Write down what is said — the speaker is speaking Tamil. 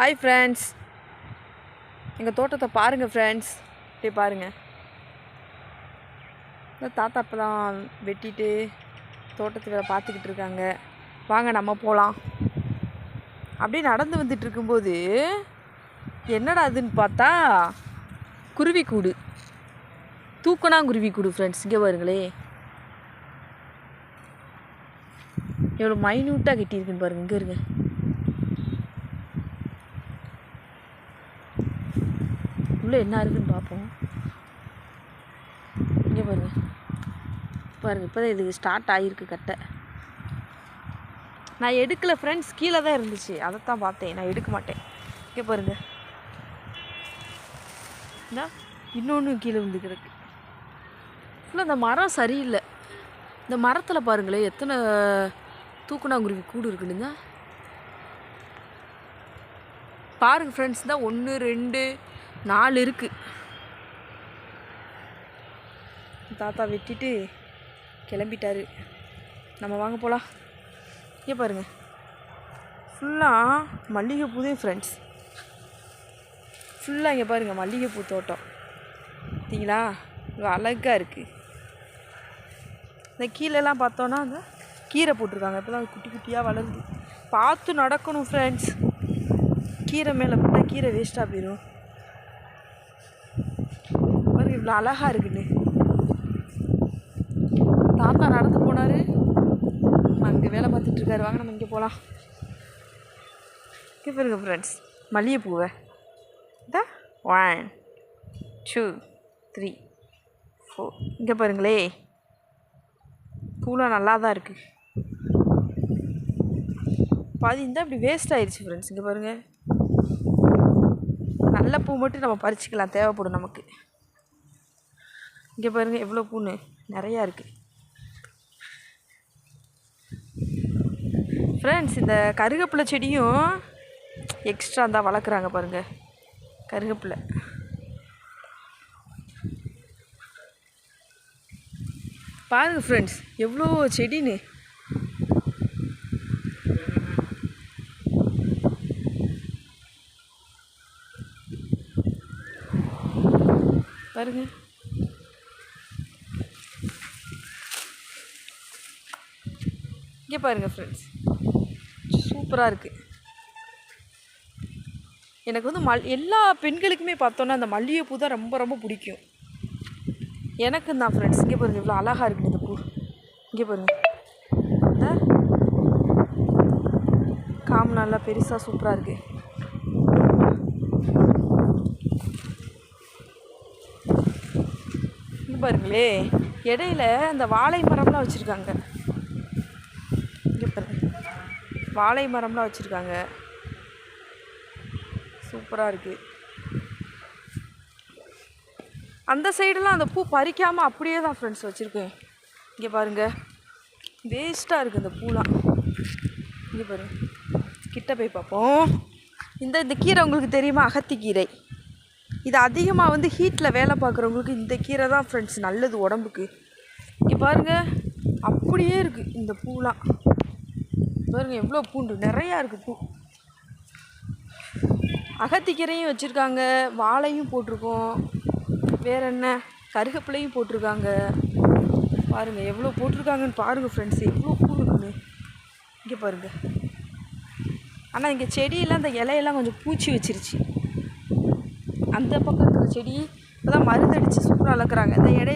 ஹாய் ஃப்ரெண்ட்ஸ் எங்கள் தோட்டத்தை பாருங்கள் ஃப்ரெண்ட்ஸ் இப்படி பாருங்கள் இந்த தாத்தா அப்போ தான் வெட்டிட்டு தோட்டத்து வேலை பார்த்துக்கிட்டு இருக்காங்க. வாங்க நம்ம போகலாம் அப்படியே நடந்து வந்துட்டு இருக்கும்போது என்னடா அதுன்னு பார்த்தா குருவி கூடு. தூக்கணா குருவி கூடு ஃப்ரெண்ட்ஸ் இங்கே பாருங்களே. எவ்வளோ மைன்யூட்டாக கட்டியிருக்குன்னு பாருங்கள் இங்கே இருங்க. உள்ளே என்ன இருக்குன்னு பார்ப்போம். இங்கே பாருங்க. பாருங்க இப்போ தான் இது ஸ்டார்ட் ஆகிருக்கு கட்டை. நான் எடுக்கல ஃப்ரெண்ட்ஸ் கீழே தான் இருந்துச்சு. அதைத்தான் பார்த்தேன். நான் எடுக்க மாட்டேன். இங்கே பாருங்க. என்ன இன்னொன்று கீழே வந்து கிடக்கு. ஃபுல்லாக இந்த மரம் சரியில்லை. இந்த மரத்தில் பாருங்களேன் எத்தனை தூக்குனாங்குருவி கூடு இருக்குதுங்க பாருங்கள் ஃப்ரெண்ட்ஸ் தான் ஒன்று ரெண்டு நாலு இருக்குது தாத்தா வெட்டிட்டு கிளம்பிட்டாரு. நம்ம வாங்க போகலாம் இங்கே பாருங்கள் ஃபுல்லாக மல்லிகைப்பூ தான் ஃப்ரெண்ட்ஸ் ஃபுல்லாக இங்கே பாருங்கள் மல்லிகைப்பூ தோட்டம். பார்த்தீங்களா? இங்கே அழகாக இருக்குது இந்த கீழெல்லாம் பார்த்தோன்னா அந்த கீரை போட்டிருக்காங்க. இப்போலாம் குட்டி குட்டியாக வளருது. பார்த்து நடக்கணும் ஃப்ரெண்ட்ஸ் கீரை மேலே போட்டால் கீரை வேஸ்ட்டாக போயிடும் இவ்வளோ அழகாக இருக்குன்னு. தாத்தா நடந்து போனார். அங்கே வேலை பார்த்துட்டு இருக்காரு. வாங்க நம்ம இங்கே போகலாம் இங்கே பாருங்க ஃப்ரெண்ட்ஸ் மல்லிகைப்பூவை. இதா ஒன் டூ த்ரீ ஃபோர் இங்கே பாருங்களே. பூலாம் நல்லா தான் இருக்குது பாதி இருந்தால் இப்படி வேஸ்ட் ஆயிடுச்சு ஃப்ரெண்ட்ஸ் இங்கே பாருங்கள் நல்ல பூ மட்டும் நம்ம பறிச்சுக்கலாம். தேவைப்படும் நமக்கு. இங்கே பாருங்கள் எவ்வளோ பூன்னு. நிறையா இருக்குது ஃப்ரெண்ட்ஸ் இந்த கருகப்பிலை செடியும் எக்ஸ்ட்ரா தான் வளர்க்குறாங்க பாருங்கள் கருகப்பிலை. பாருங்கள் ஃப்ரெண்ட்ஸ் எவ்வளோ செடின்னு. பாருங்கள் இங்கே பாருங்கள் ஃப்ரெண்ட்ஸ் சூப்பராக இருக்குது எனக்கு வந்து மல் எல்லா பெண்களுக்குமே பார்த்தோன்னா அந்த மல்லிகைப்பூ தான் ரொம்ப ரொம்ப பிடிக்கும். எனக்கு தான் ஃப்ரெண்ட்ஸ் இங்கே பாருங்கள் இவ்வளோ அழகாக இருக்குது இந்த பூ. இங்கே பாருங்கள் காம் நல்லா பெருசாக சூப்பராக இருக்குது இங்கே பாருங்களே இடையில அந்த வாழை மரம்லாம் வச்சுருக்காங்க. வாழை மரம்லாம் வச்சுருக்காங்க. சூப்பராக இருக்குது அந்த சைடெல்லாம் அந்த பூ பறிக்காமல் அப்படியே தான் ஃப்ரெண்ட்ஸ் வச்சுருக்கேன். இங்கே பாருங்கள் வேஸ்ட்டாக இருக்குது இந்த பூலாம். இங்கே பாருங்க. கிட்ட போய் பார்ப்போம். இந்த இந்த கீரை உங்களுக்கு தெரியுமா? அகத்திக்கீரை. இது அதிகமாக வந்து ஹீட்டில் வேலை பார்க்குறவங்களுக்கு இந்த கீரை தான் ஃப்ரெண்ட்ஸ் நல்லது உடம்புக்கு. இங்கே பாருங்கள் அப்படியே இருக்குது இந்த பூலாம். பாருங்க எவ்வளோ பூண்டு. நிறையா இருக்குது பூ. அகத்திக்கீரையும் வச்சுருக்காங்க. வாழையும் போட்டிருக்கோம். வேற என்ன? கருகப்பிள்ளையும் போட்டிருக்காங்க. பாருங்கள் எவ்வளோ போட்டிருக்காங்கன்னு பாருங்கள் ஃப்ரெண்ட்ஸ் எவ்வளோ பூ இருக்குமே. இங்கே பாருங்கள் ஆனால் இங்கே செடியெல்லாம் இந்த இலையெல்லாம் கொஞ்சம் பூச்சி வச்சிருச்சு. அந்த பக்கம் இருக்கிற செடி இப்போ தான் மருந்தடிச்சு சூப்பராக வளர்க்குறாங்க இந்த இடைய